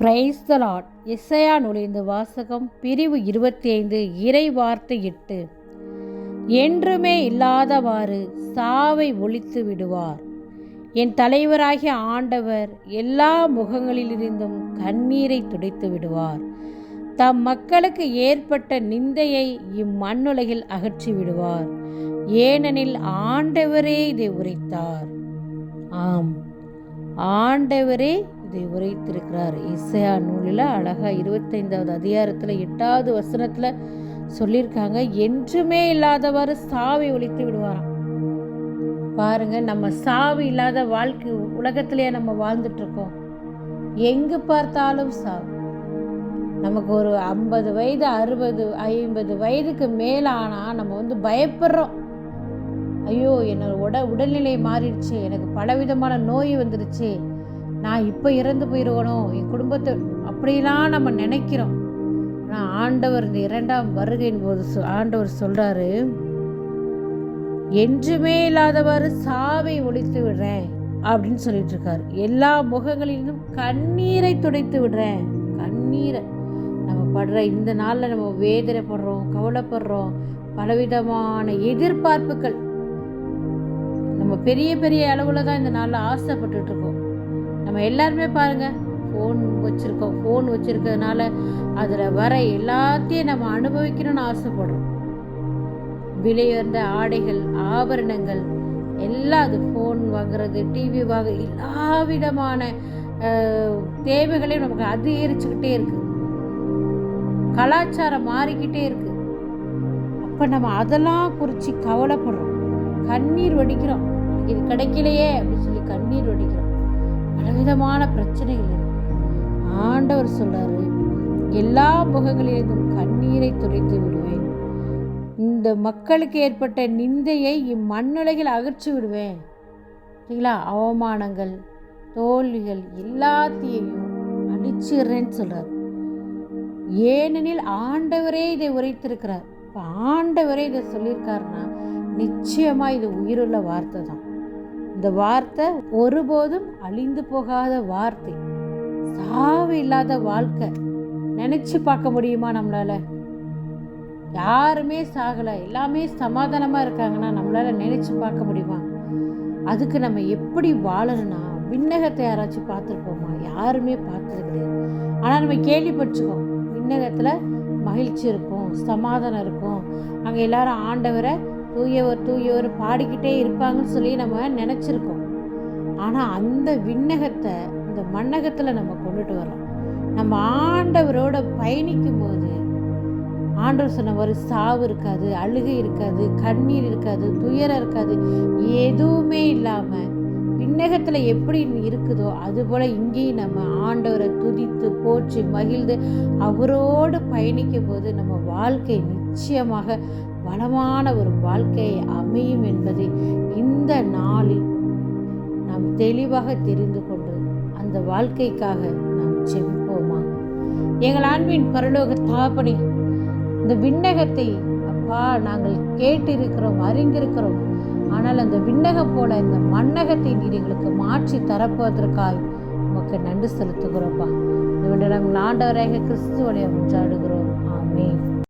Praise the lot இசையா நுழைந்து வாசகம் பிரிவு இருபத்தி ஐந்து இறை வார்த்தை எட்டு. என்றுமே இல்லாதவாறு சாவை ஒழித்து விடுவார். என் தலைவராகிய ஆண்டவர் எல்லா முகங்களிலிருந்தும் கண்ணீரை துடைத்து விடுவார். தம் மக்களுக்கு ஏற்பட்ட நிந்தையை இம்மண்ணுலகில் அகற்றி விடுவார். ஏனெனில் ஆண்டவரே இதை உரைத்தார். ஆம். ஆண்டவரே இதை உரைத்திருக்கிறார். இசையா நூலில் அழகாக இருபத்தைந்தாவது அதிகாரத்தில் எட்டாவது வசனத்தில் சொல்லியிருக்காங்க என்றுமே இல்லாதவாறு சாவி ஒழித்து விடுவாராம். பாருங்க நம்ம சாவு இல்லாத வாழ்க்கை உலகத்திலேயே நம்ம வாழ்ந்துட்டு இருக்கோம் எங்கு பார்த்தாலும் சாவு. நமக்கு ஒரு ஐம்பது வயது அறுபது ஐம்பது வயதுக்கு மேலானால் நம்ம வந்து பயப்படுறோம். ஐயோ என்னோட உட உடல்நிலை மாறிடுச்சு எனக்கு பலவிதமான நோய் வந்துடுச்சு நான் இப்போ இறந்து போயிடுவனோ என் குடும்பத்தை அப்படிலாம் நம்ம நினைக்கிறோம். ஆனால் ஆண்டவர் இந்த இரண்டாம் வருகையின் போது சொ- ஆண்டவர் சொல்கிறாரு என்றுமே இல்லாதவாறு சாவை ஒழித்து விடுறேன் அப்படின்னு சொல்லிட்டு இருக்காரு. எல்லா முகங்களிலும் கண்ணீரை துடைத்து விடுறேன். கண்ணீரை. நம்ம படுற இந்த நாளில் நம்ம வேதனைப்படுறோம் கவலைப்படுறோம். பலவிதமான எதிர்பார்ப்புகள். நம்ம பெரிய பெரிய அளவில் தான் இந்த நாளில் ஆசைப்பட்டுட்டு இருக்கோம். நம்ம எல்லாருமே பாருங்கள் ஃபோன் வச்சுருக்கோம் ஃபோன் வச்சுருக்கிறதுனால அதில் வர எல்லாத்தையும் நம்ம அனுபவிக்கணும்னு ஆசைப்படுறோம். விலையுயர்ந்த ஆடைகள் ஆபரணங்கள் எல்லா அது ஃபோன் வாங்குறது டிவி வாங்க எல்லா விதமான தேவைகளையும் நமக்கு அதிகரிச்சுக்கிட்டே இருக்குது கலாச்சாரம் மாறிக்கிட்டே இருக்குது அப்போ நம்ம அதெல்லாம் குறித்து கவலைப்படுறோம். கண்ணீர் வடிக்கிறோம். இது கிடைக்கலையே அப்படின்னு சொல்லி கண்ணீர் வடிக்கிறோம். பலவிதமான பிரச்சனைகள் இருக்கு. ஆண்டவர் சொல்றாரு எல்லா முகங்களிலும் கண்ணீரை துடைத்து விடுவேன். இந்த மக்களுக்கு ஏற்பட்ட நிந்தையை இம்மண்ணுலகில் அகற்றி விடுவேன். சரிங்களா? அவமானங்கள் தோல்விகள் எல்லாத்தையும் அழிச்சிடுறேன்னு சொல்றார். ஏனெனில் ஆண்டவரே இதை உரைத்திருக்கிறார். இப்போ ஆண்டவரே இதை சொல்லியிருக்காருன்னா நிச்சயமாக இது உயிருள்ள வார்த்தை தான் இந்த வார்த்தை ஒருபோதும் அழிந்து போகாத வார்த்தை. சாவு இல்லாத வாழ்க்கை. நினைச்சு பார்க்க முடியுமா நம்மளால? யாருமே சாகலை. எல்லாமே சமாதானமாக இருக்காங்கன்னா நம்மளால நினைச்சு பார்க்க முடியுமா? அதுக்கு நம்ம எப்படி வாழணும்னா விண்ணகத்தை யாராச்சும் பார்த்துருப்போமா? யாருமே பார்த்தது கிடையாது. ஆனால் நம்ம கேள்விப்பட்டிருக்கோம். விண்ணகத்தில் மகிழ்ச்சி இருக்கும் சமாதானம் இருக்கும். அங்கே எல்லாரும் ஆண்டவரை தூயவர் தூயவர் பாடிக்கிட்டே இருப்பாங்கன்னு சொல்லி நம்ம நினச்சிருக்கோம். ஆனால் அந்த விண்ணகத்தை இந்த மண்ணகத்தில் நம்ம கொண்டுட்டு வரோம் நம்ம ஆண்டவரோட பயணிக்கும் போது ஆண்டவர் சொன்ன ஒரு சாவு இருக்காது அழுகை இருக்காது கண்ணீர் இருக்காது துயரம் இருக்காது எதுவுமே இல்லாமல் விண்ணகத்தில் எப்படி இருக்குதோ அதுபோல் இங்கேயும் நம்ம ஆண்டவரை துதித்து போற்றி மகிழ்ந்து அவரோடு பயணிக்கும் போது நம்ம வாழ்க்கை நிச்சயமாக வளமான ஒரு வாழ்க்கையை அமையும் என்பதை இந்த நாளில் நாம் தெளிவாக தெரிந்து கொண்டு அந்த வாழ்க்கைக்காக நாம் செவிப்போமா எங்கள் அன்பின் பரலோக தாப்பனே இந்த விண்ணகத்தை அப்பா நாங்கள் கேட்டிருக்கிறோம் அறிந்திருக்கிறோம். ஆனால் அந்த விண்ணகம் போல இந்த மண்ணகத்தை நீர் எங்களுக்கு மாற்றி தரப்போவதற்காய் உமக்கு நன்றி செலுத்துகிறோம்ப்பா இந்த நாங்கள் ஆண்டவராக கிறிஸ்துவனை ஒன்றாடுகிறோம் ஆமே